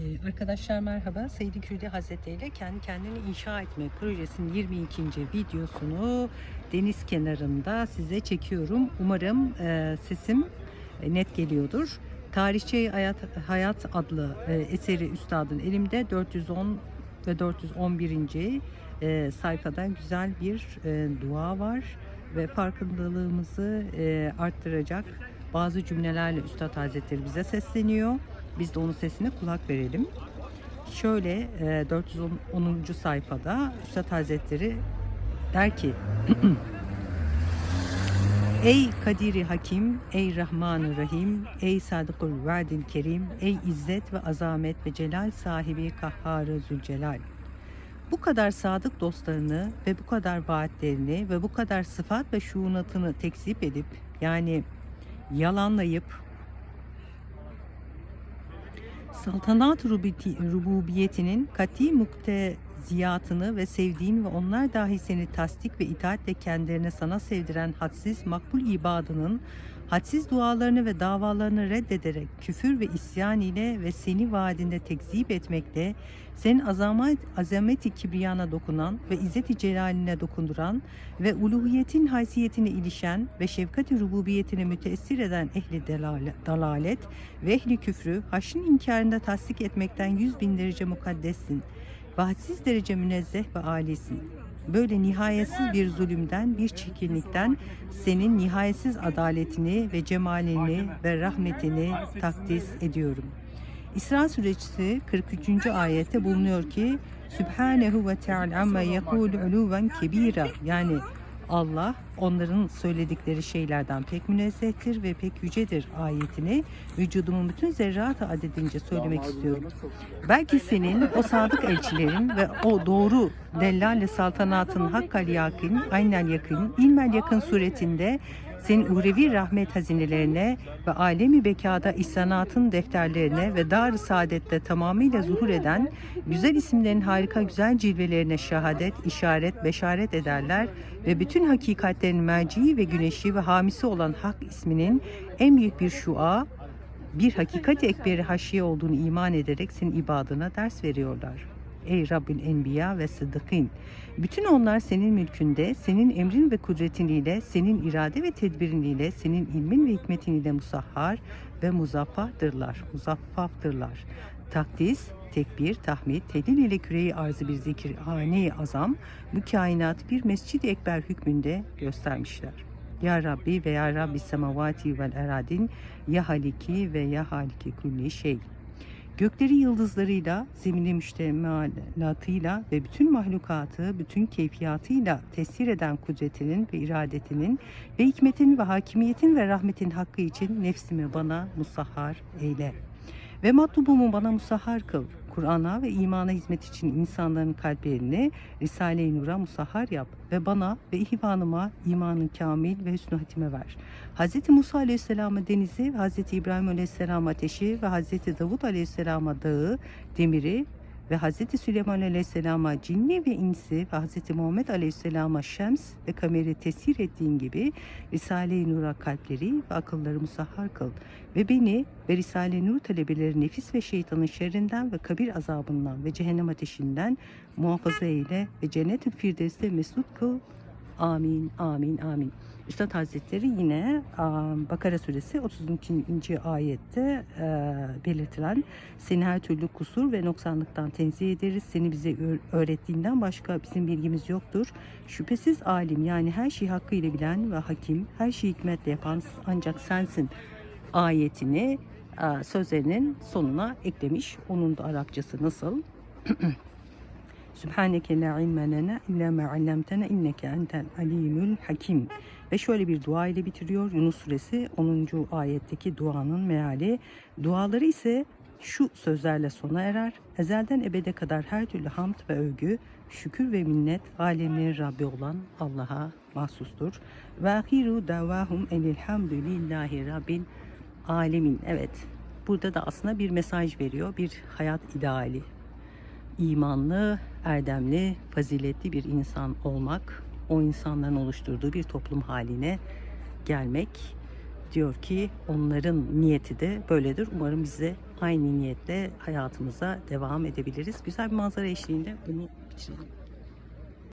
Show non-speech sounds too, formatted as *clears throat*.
Ee, Arkadaşlar merhaba. Seydi Kürdi Hazretleri ile kendi kendini inşa etme projesinin 22. videosunu deniz kenarında size çekiyorum. Umarım e, sesim e, net geliyordur. Tarihçe Hayat, Hayat adlı e, eseri üstadın elimde 410 ve 411. E, sayfada güzel bir dua var ve farkındalığımızı arttıracak bazı cümlelerle Üstad Hazretleri bize sesleniyor. Biz de onun sesine kulak verelim. Şöyle e, 410. sayfada Üstad Hazretleri der ki *clears throat* Ey Kadiri Hakim, ey Rahman Rahim, ey Sadıkul Verdil Kerim, ey İzzet ve Azamet ve Celal sahibi Kahharı Zülcelal. Bu kadar sadık dostlarını ve bu kadar vaatlerini ve bu kadar sıfat ve şuunatını tekzip edip yani yalanlayıp saltanat rububiyeti- rububiyetinin kati mukteziyatını ve sevdiğin ve onlar dahi seni tasdik ve itaatle kendilerine sana sevdiren hadsiz makbul ibadının hadsiz dualarını ve davalarını reddederek küfür ve isyan ile ve seni vaadinde tekzip etmekle senin azamet, azameti kibriyana dokunan ve izzeti celaline dokunduran ve uluhiyetin haysiyetine ilişen ve şefkati rububiyetine müteessir eden ehli dalalet ve ehli küfrü haşrin inkarında tasdik etmekten yüz bin derece mukaddessin. Ve hadsiz derece münezzeh ve âlisin. Böyle nihayetsiz bir zulümden, bir çirkinlikten senin nihayetsiz adaletini ve cemalini ve rahmetini takdis ediyorum. İsra suresi 43. ayette bulunuyor ki Sübhanehu ve Teala amma yekulu uluven kebira yani Allah onların söyledikleri şeylerden pek münezzehtir ve pek yücedir ayetini vücudumun bütün zerratı adedince söylemek istiyorum. Belki senin o sadık elçilerin ve o doğru dellale saltanatın hakkal yakın, aynen yakın, ilmel yakın suretinde senin uhrevi rahmet hazinelerine ve alemi bekada ihsanatın defterlerine ve dar saadette tamamıyla zuhur eden güzel isimlerin harika güzel cilvelerine şehadet, işaret, beşaret ederler ve bütün hakikatlerin merciği ve güneşi ve hamisi olan Hak isminin en büyük bir şua, bir hakikat ekberi haşiye olduğunu iman ederek senin ibadına ders veriyorlar. Ey Rabbil Enbiya ve Sıddıkîn. Bütün onlar senin mülkünde, senin emrin ve kudretiniyle, senin irade ve tedbiriniyle, senin ilmin ve hikmetiniyle musahhar ve muzaffahdırlar, muzaffaftırlar. Takdis, tekbir, tahmid, telil ile küreyi arzı bir zikir, hane azam, bu kainat bir mescid-i ekber hükmünde göstermişler. Ya Rabbi ve Ya Rabbi semavati vel eradin, ya haliki ve ya haliki kulli şey. Gökleri yıldızlarıyla, zemini müştemalatıyla ve bütün mahlukatı, bütün keyfiyatıyla tesir eden kudretinin ve iradetinin ve hikmetin ve hakimiyetin ve rahmetin hakkı için nefsimi bana musahhar eyle. Ve matlubumu bana musahhar kıl. Kur'an'a ve imana hizmet için insanların kalplerini Risale-i Nur'a musahhar yap ve bana ve ihvanıma imanın kamil ve hüsnü hatime ver. Hz. Musa Aleyhisselam'a denizi, Hz. İbrahim Aleyhisselam ateşi ve Hz. Davud Aleyhisselam'a dağı, demiri ve Hz. Süleyman Aleyhisselam'a cinni ve insi ve Hz. Muhammed Aleyhisselam'a şems ve kameri tesir ettiğin gibi Risale-i Nur'a kalpleri ve akılları musahhar kıl ve beni ve Risale-i Nur talebeleri nefis ve şeytanın şerrinden ve kabir azabından ve cehennem ateşinden muhafaza eyle ve cennet-ü firdevste mesut kıl. Amin, amin, amin. Üstad Hazretleri yine Bakara suresi 32. ayette belirtilen seni her türlü kusur ve noksanlıktan tenzih ederiz. Seni bize öğ- öğrettiğinden başka bizim bilgimiz yoktur. Şüphesiz alim yani her şeyi hakkıyla bilen ve hakim, her şeyi hikmetle yapan ancak sensin ayetini sözlerinin sonuna eklemiş. Onun da Arapçası nasıl? *clears throat* Sübhaneke la ilme lena illa ma allamtena inneke entel alimul hakim. Ve şöyle bir dua ile bitiriyor Yunus suresi 10. ayetteki duanın meali. Duaları ise şu sözlerle sona erer. Ezelden ebede kadar her türlü hamd ve övgü, şükür ve minnet alemlerin Rabbi olan Allah'a mahsustur. Ve ahiru davahum enilhamdülillahi rabbil alemin. Evet burada da aslında bir mesaj veriyor. Bir hayat ideali imanlı, erdemli, faziletli bir insan olmak, o insanların oluşturduğu bir toplum haline gelmek diyor ki onların niyeti de böyledir. Umarım bize aynı niyetle hayatımıza devam edebiliriz. Güzel bir manzara eşliğinde bunu bitirelim.